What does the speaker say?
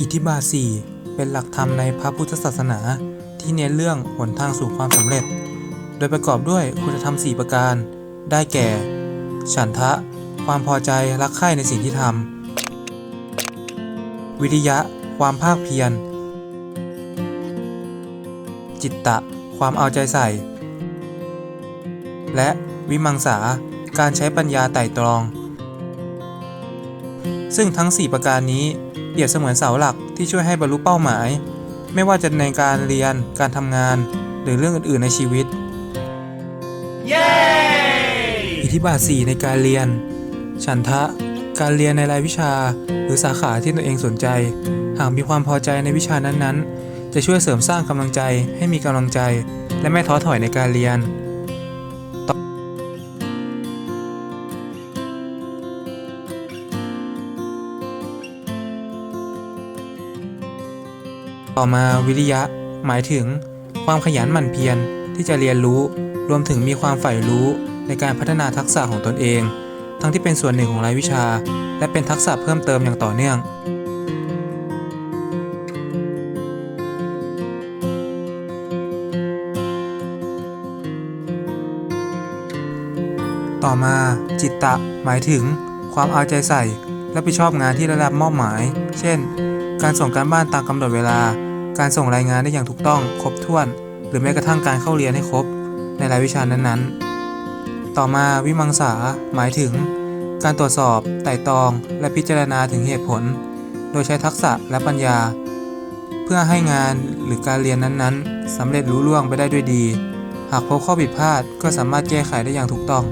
อิทธิบาทสี่เป็นหลักธรรมในพระพุทธศาสนา ที่เน้นเรื่องหนทางสู่ความสำเร็จ โดยประกอบด้วยคุณธรรม 4 ประการ ได้แก่ ฉันทะ ความพอใจรักใคร่ในสิ่งที่ทำ วิริยะ ความภาคเพียร จิตตะ ความเอาใจใส่ และวิมังสา การใช้ปัญญาไต่ตรอง ซึ่งทั้ง 4 ประการนี้เปรียบเสมือนเสาหลักที่ช่วยให้บรรลุเป้าหมาย ไม่ว่าจะในการเรียน การทำงาน หรือเรื่องอื่นๆในชีวิตอิทธิบาท 4 ในการเรียน ฉันทะ การเรียนในรายวิชา หรือสาขาที่ตนเองสนใจ หากมีความพอใจในวิชานั้นๆ จะช่วยเสริมสร้างกำลังใจให้มีกำลังใจ และไม่ท้อถอยในการเรียน ต่อมาวิริยะ หมายถึง ความขยันหมั่นเพียรที่จะเรียนรู้ รวมถึงมีความใฝ่รู้ในการพัฒนาทักษะของตนเอง ทั้งที่เป็นส่วนหนึ่งของรายวิชา และเป็นทักษะเพิ่มเติมอย่างต่อเนื่อง ต่อมาจิตตะ หมายถึง ความเอาใจใส่ และผิดชอบงานที่ได้รับมอบหมาย เช่น การส่งการบ้านตามกำหนดเวลา การส่งรายงานได้อย่างถูกต้อง ครบถ้วน หรือแม้กระทั่งการเข้าเรียนให้ครบ ในรายวิชานั้นๆ ต่อมาวิมังสาหมายถึง การตรวจสอบ ไต่ตรอง และพิจารณาถึงเหตุผล โดยใช้ทักษะและปัญญา เพื่อให้งานหรือการเรียนนั้นๆสำเร็จรู้ล่วงไปได้ด้วยดี หากพบข้อผิดพลาดก็สามารถแก้ไขได้อย่างถูกต้อง